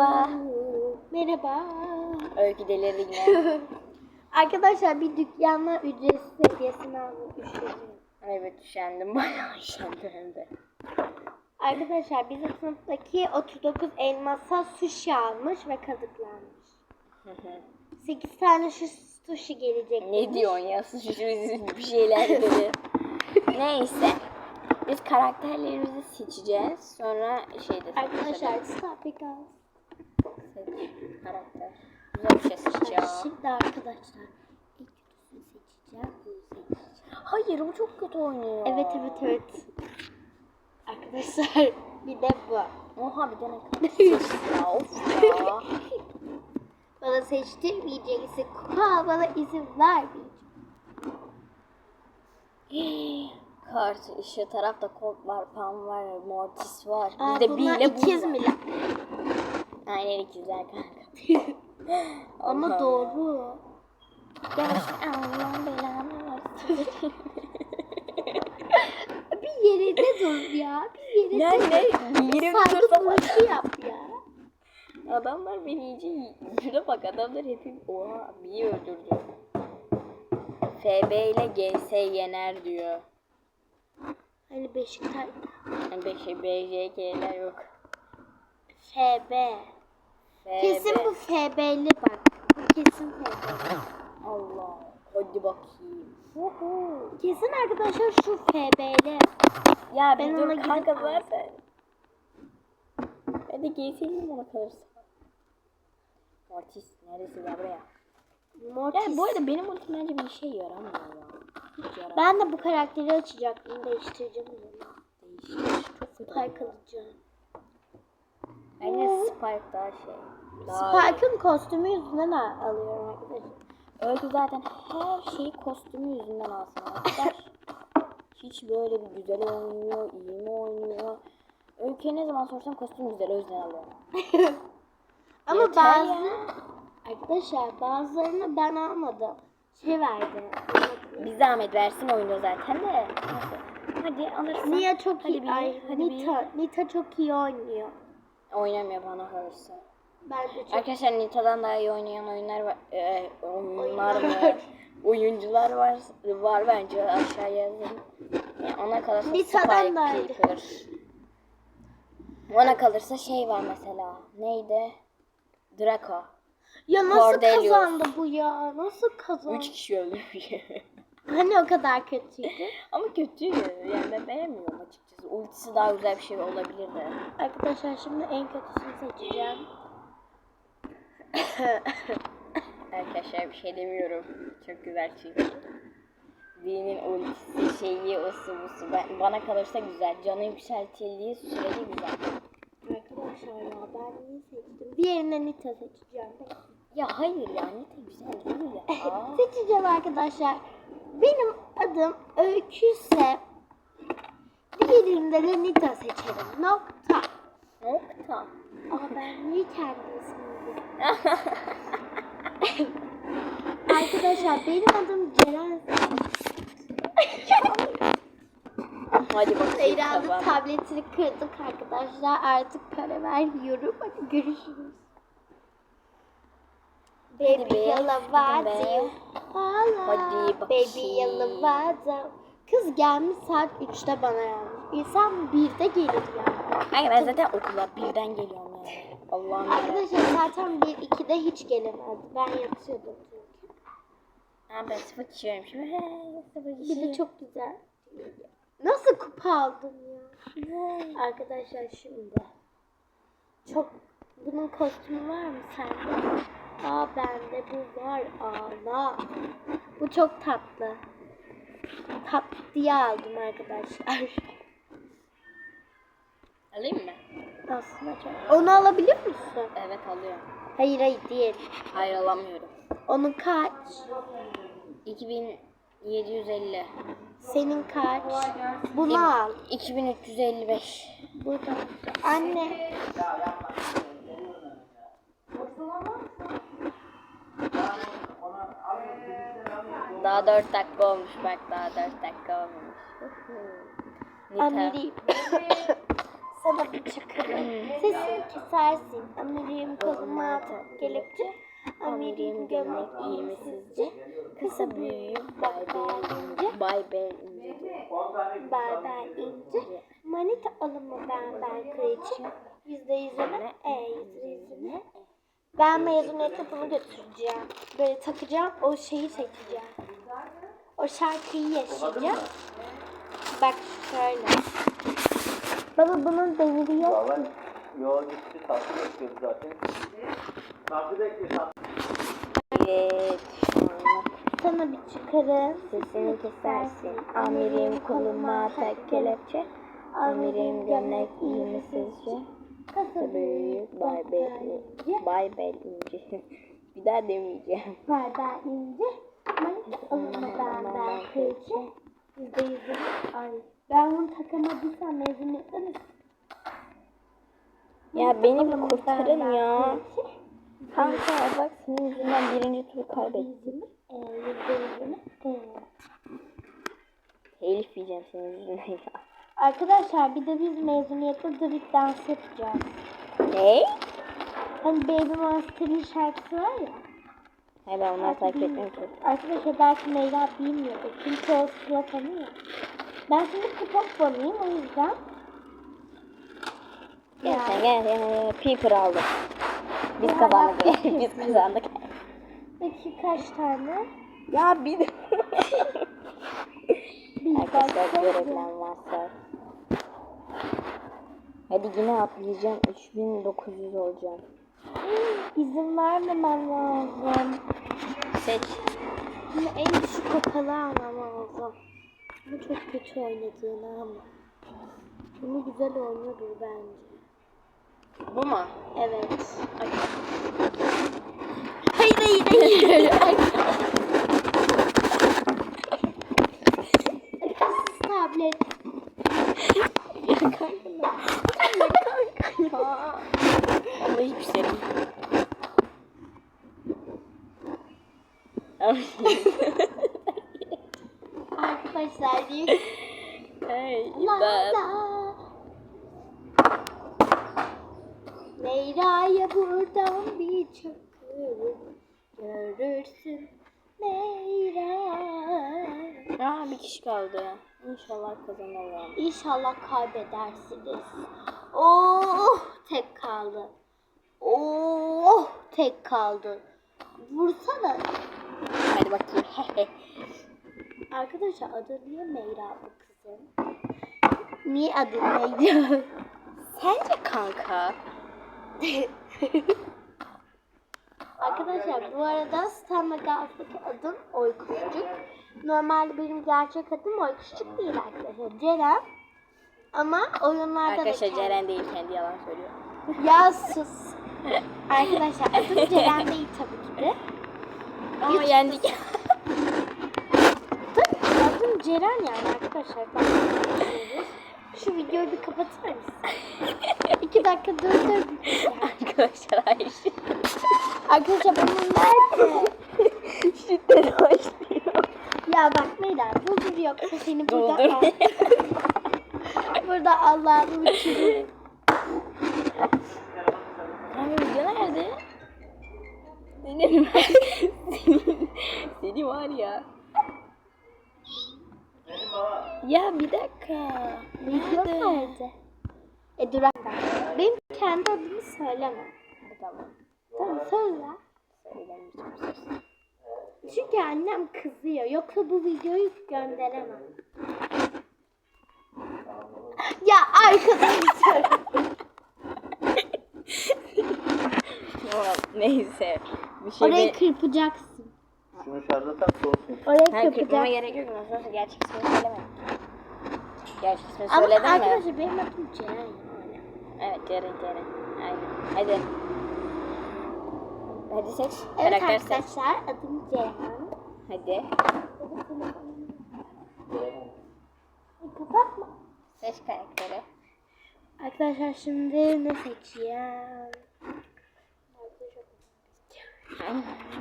Merhaba. Merhaba. Öykü delirdi yine. Arkadaşlar bir dükkanla ücretsiz hediyesini almak istedim. evet üşendim. Bayağı üşendim hem de. Arkadaşlar bizim sınıftaki 39 elmasa sushi almış ve kazıklanmış. 8 tane şu sushi gelecek. ne diyorsun ya? Suçu bir şeyler dedi. Neyse. Biz karakterlerimizi seçeceğiz. Sonra şeyde Arkadaşlar stop because. Seç karakter. Güzel bir şey seçeceğim. Şimdi arkadaşlar ilk kötüsünü seçeceğim. Bunu seçeceğim. Hayır o çok kötü oynuyor. Evet evet evet. Arkadaşlar bir de bu. Oha bir de ne kadar seçti ya. Of ya. Bana seçtirmeyeceksin. Kupa bana izin vermeyecek. Kart, şu tarafta Colt var, Pam var, Mortis var. Aa, Bizde bunlar Bile ikiz mi lan? Aynen ikizler kanka. Ama doğru. Gerçekten Allah belanı versin. Bir yerinde dur ya. Bir yerinde Yani dur. Yerim Saygı dursa duruşu yap ya. Adamlar beni iyice Şuna bak adamlar hepim oha bir öldürdü. FB ile GS yener diyor. Hani Beşiktaş. Yani beş BJK'ler yok. FB. Kesin bu FB'li bak. Bu kesin FB'li. Allah. Hadi bakayım. Uhu. Kesin arkadaşlar şu FB'li. Ya Ben ona gidip kanka zaten. Ben de GS'liyim ona kalırsa. Mortis neredesin ya buraya? Mortis. Yani bu arada benim ultim bence bir işe yaramıyor ya. Hiç yaramıyor. Ben de bu karakteri açacaktım. Değiştireceğim o zaman. Değişik. Çok kötü. Spike alacağım. Bence Spike daha şey. Spike'ın kostümü yüzünden al- alıyorum arkadaşlar. Öykü zaten her şeyi kostümü yüzünden alsın arkadaşlar. Hiç böyle bir güzel oynuyor, iyi mi oynuyor. Öykü'ye ne zaman sorsam kostüm güzel o yüzden alıyorum. Ama Yeter bazı ya. arkadaşlar bazılarını ben almadım. Şey verdi. Bir zahmet versin oyunu zaten de. Hadi alırsın. Nia çok Hadi iyi. bir, Ay, hadi. Nita, Nita çok iyi oynuyor. Oynamıyor bana kalırsa. Çok Arkadaşlar Nita'dan daha iyi oynayan oyunlar var. E, oyunlar? Oyunlar. Oyuncular var var bence aşağıya yazın. Yani ona kalırsa Nita'dan daha iyi. Ona kalırsa şey var mesela. Neydi? Draco. Ya nasıl Cordelius. kazandı bu ya? Nasıl kazandı? 3 kişi öldürmüş. Hani o kadar kötüydü. Ama kötü. Yani ben beğenmiyorum açıkçası. Ultisi daha güzel bir şey olabilirdi. Arkadaşlar şimdi en kötüsünü seçeceğim. Arkadaşlar bir şey demiyorum. Çok güzel çünkü. Birinin ultisi şeyi osu busu. Ben, bana kalırsa güzel. Canı yükseltildiği sürece güzel. Arkadaşlar ya ben niye seçtim? Diğerinden Nita seçeceğim. Ya hayır ya Nita güzel değil ya. Aa. seçeceğim arkadaşlar. Benim adım Öyküse diğerinde de Nita seçerim. Nokta. Nokta. Aa ben niye kendi Arkadaşlar benim adım Ceren. Hadi bakalım. Zeyra'nın tamam. tabletini kırdık arkadaşlar. Artık para vermiyorum. Hadi görüşürüz. Baby yalavada. hadi. Hadi Baby bakayım. yalavada. Kız gelmiş saat 3'te bana yazmış. İnsan 1'de gelir yani. Ay ben zaten okula birden geliyorum yani. Allah'ım. Arkadaşlar zaten 1-2'de hiç gelemezdi. Ben yatıyordum çünkü. Ha, ben sıfır kişiyim şimdi. He, sıfır Bir de çok güzel. Nasıl kupa aldın ya? Arkadaşlar şimdi. Çok bunun kostümü var mı sende? Aa bende bu var. Ağla. Bu çok tatlı. Tatlı diye aldım arkadaşlar. Alayım mı? Aslında çok. Onu alabilir misin? Evet alıyorum. Hayır hayır değil. Hayır alamıyorum. Onun kaç? 2750. Senin kaç? Bunu al. 2355. Burada. Anne. Daha 4 dakika olmuş bak daha 4 dakika olmuş. Nita. Sana bir çakarım. Sesini kesersin. Amirim. Koluma kelepçe. Amirim gömlek iyi mi sizce? Kısa ince. Bay Bel ince diyor. Berber ince. Manita alımı ben ben kraliçe. Yüzde yüzüne e yüzde yüzüne. Ben mezuniyete bunu götüreceğim. Böyle takacağım o şeyi seçeceğim. O şarkıyı yaşayacağım. Bak şöyle. Baba bunun devri yok. Valla yola gitti takip ediyoruz zaten. Takip ediyor. Evet. Sana bir çıkarım. Sesini kesersin. Amirim koluma tak kelepçe. Amirim gömlek iyi mi sizce? Kasa Büyük Bay Bel Bay Bel ince. Bir daha demeyeceğim. Berber ince. Manita alımı ben kraliçe. Yüzde yüzüne ay. Ben bunu takamadıysam mezuniyetten Ya beni bir kurtarın ya. Kanka bak senin yüzünden birinci turu kaybettim. E, e. Telif yiyeceğim senin yüzünden ya. Arkadaşlar bir de biz mezuniyette drip dans yapacağız. Ne? Hani Baby Monster'ın şarkısı var ya. Hayır ben onları takip etmiyorum ki. Arkadaşlar belki Meyra bilmiyordur. Çünkü o sıla tanıyor. Ben şimdi kupak balıyım o yüzden. Gel Ya. sen gel. gel. Peeper aldık. Biz kazandık. Biz kazandık. Peki kaç tane? Ya bir Arkadaşlar reklam varsa. Hadi yine atlayacağım. 3900 olacağım. İzin vermemem lazım. Seç. Şimdi en düşük kapalı almam lazım. Ama çok kötü oynadığını ama. Bunu güzel oynuyordur bence. Bu mu? Evet. Hayır hayır hayır. Tablet. Ya kanka. Ya kanka ya. Ama hiçbir şey değil. Arkadaşlar diyor Hey, La ben. la. Meyra'ya buradan bir çakır görürsün Meyra. Aa bir kişi kaldı. İnşallah kazanırım. İnşallah kaybedersiniz. Oh tek kaldı. Oh tek kaldı. Vursana. Hadi bakayım. Arkadaşlar adı niye Meyra bu kızın? Niye adı Meyra? Sence kanka? Arkadaşlar bu arada Star Magas'taki adım Oykuşçuk. Normalde benim gerçek adım Oykuşçuk değil arkadaşlar. Ceren. Ama oyunlarda Arkadaşlar da Ceren değil kendi yalan söylüyor. Ya sus. arkadaşlar adım Ceren değil tabii ki de. Ama yendik. Tabii adım Ceren yani arkadaşlar. Bak, Şu videoyu bir kapatır mısın? İki dakika dur dur. Arkadaşlar hayır. Arkadaşlar bunun nerede? Şiddet başlıyor. Ya bak Meyra buldur yoksa seni burada Doldur. burada Allah'ım uçururum. Kanka video nerede? Senin senin seni var ya. Ya bir dakika. Video nerede? E dur dakika. Benim kendi adımı söyleme. Tamam. Tamam söyle. Söylemeyeceğim söz. Çünkü annem kızıyor. Yoksa bu videoyu gönderemem. Ya arkadaşlar. Tamam neyse. Bir şey Orayı de... kırpacaksın. Şunu şarja tak soğusun. Orayı Ha, kırpacaksın. gerek yok. Nasıl olsa gerçek ismini söylemedim. Gerçek ismini Ama söyledin mi? arkadaşlar benim adım Ceren. Evet Ceren Ceren. Aynen. Hadi. Hadi seç. Evet Karakter seç. arkadaşlar adım Ceren. Hadi. Kapatma. Seç karakteri. Arkadaşlar şimdi ne seçeceğim?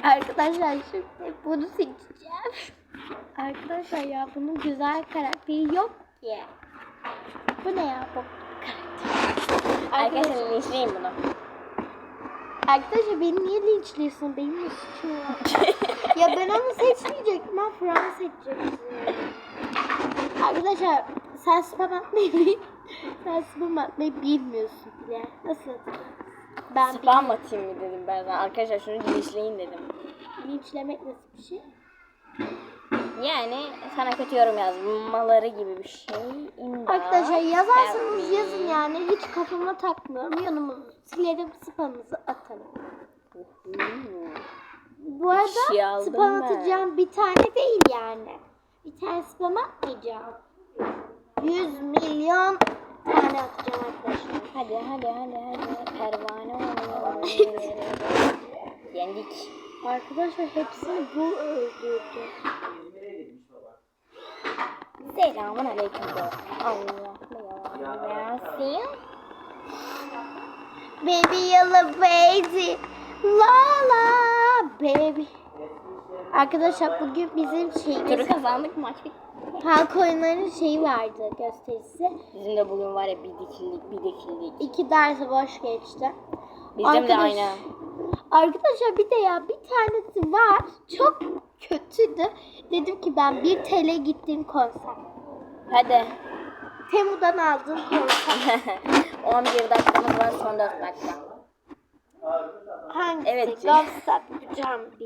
Arkadaşlar şimdi bunu seçeceğim. Arkadaşlar ya bunun güzel karakteri yok ki. Bu ne ya bu? Arkadaşlar linçleyin bunu. Arkadaşlar beni niye linçliyorsun? Benim de suçum var. ya ben onu seçmeyecektim. Ben Fırat'ı seçecektim. Arkadaşlar sen spam atmayı bil. Sen spam atmayı bilmiyorsun bile. Nasıl atacağız? Ben Spam atayım mı dedim ben. Arkadaşlar şunu linçleyin dedim. linçlemek nasıl bir şey? Yani sana kötü yorum yazmaları gibi bir şey. İmdat. Arkadaşlar yazarsanız yazın yani. Hiç kafama takmıyorum. Yanımı silerim spamınızı atarım. Bu arada şey spam atacağım bir tane değil yani. Bir tane spam atmayacağım. 100 milyon tane atacağım arkadaşlar. Hadi hadi hadi hadi. Pervane oynuyor. Yendik. Arkadaşlar hepsini bu öldürdü. Selamun aleyküm de. Allah belanı versin. Baby yellow baby. La la baby. Arkadaşlar bugün bizim Turu şeyimiz kazandık maç bitti. halk oyunlarının şeyi vardı gösterisi. Bizim de bugün var ya bir dikildik bir dikildik. İki ders boş geçti. Bizim de Arkadaş- aynı. Arkadaşlar bir de ya bir tanesi var. Çok kötüydü. Dedim ki ben 1 TL gittiğim konser. Hadi. Temu'dan aldığım konser. 11 dakikamız var son 4 dakika. Hangisi? Evet, Jumpy.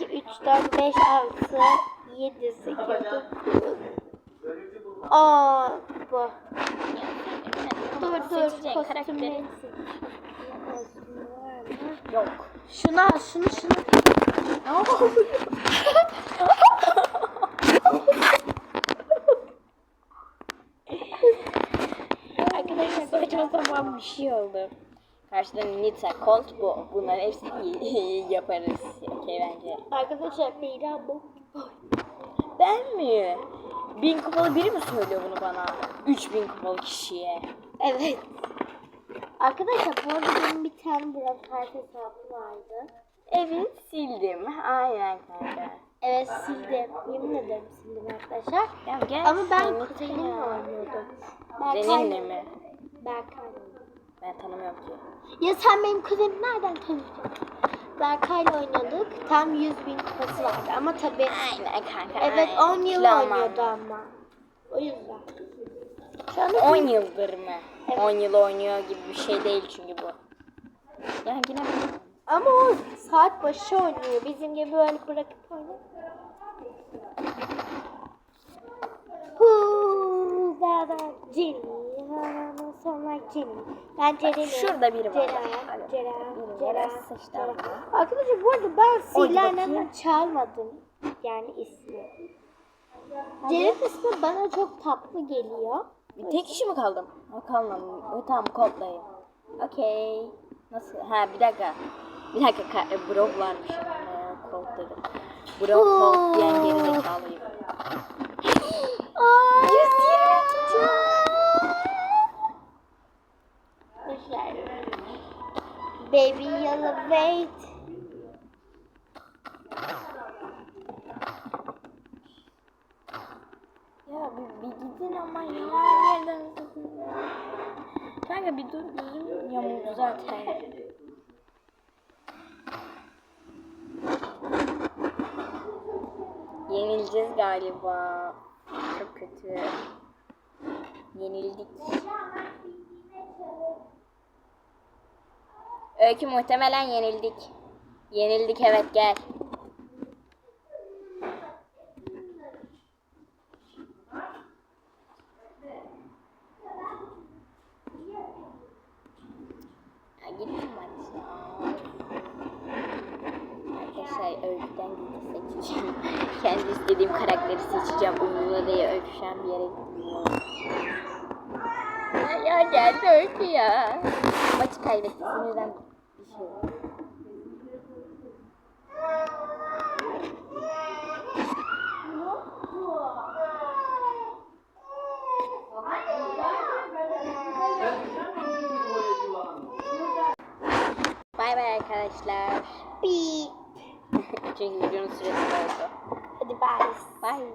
1, 2, 3, 4, 5, 6, 7, 8, 9. Aa bu. Dur dur. Kostümleri yok. Şunu al şunu şunu. Arkadaşlar saçma sapan bir şey oldu. Karşıda Nita, Colt bu. Bunların hepsini yaparız. Okey bence. Arkadaşlar Beyra bu. Ben mi? Bin kupalı biri mi söylüyor bunu bana? 3000 kupalı kişiye. Evet. Arkadaşlar bu arada benim bir tane Brawl hesabım vardı. Evet sildim. Aynen kanka. Evet sildim. Yemin ederim sildim arkadaşlar. Ya gel Ama ben kuzenimle oynuyordum. Kuzeninle mi? Berkay. Ben tanımıyorum ki. Ya sen benim kuzenimi nereden tanıyorsun? Berkay'la oynuyorduk. Tam 100 bin kupası vardı ama tabii Aynen kanka. evet aynen. 10 yıl oynuyordu ama. O yüzden. Şu anda 10 yıldır mı? 10 yıl oynuyor gibi bir şey değil çünkü bu. Ya yine Ama o saat başı oynuyor. Bizim gibi böyle bırakıp oynuyor. Huu, da da Jenny, ha, sonra Jenny. Ben Ceren'im. şurada biri var. Ceren, Hadi. Ceren, Ceren, var, sıçtı Ceren. abla. Arkadaşlar bu arada ben Oydu Silah'dan bakayım. çalmadım. Yani ismi. Ceren ismi bana çok tatlı geliyor. Bir tek kişi mi kaldım? Ha kalmadım. O, tamam Colt'layım. Okey. Nasıl? Ha bir dakika. Bir dakika. Ka- e, Brock varmış. Ee, Colt dedim. Brock Colt diyen geri zekalıyım. Aa! 122. Arkadaşlar. Baby yellow wait. Ya bir, bir gidin ama ya. Yerden Kanka bir dur gözüm yamuldu zaten. Yenileceğiz galiba. Çok kötü. Yenildik. Öykü muhtemelen yenildik. Yenildik evet gel. Gittim maç ya. Arkadaşlar öyküden gidip seçeceğim. Kendi istediğim karakteri seçeceğim. Umurumda değil öyküşen bir yere gitmiyorum. Ya, ya geldi öykü ya. Maçı kaybetti. Sinirden bir şey oldu. Bay bay arkadaşlar. Beep. Çünkü videonun süresi doldu. Bye. Bye.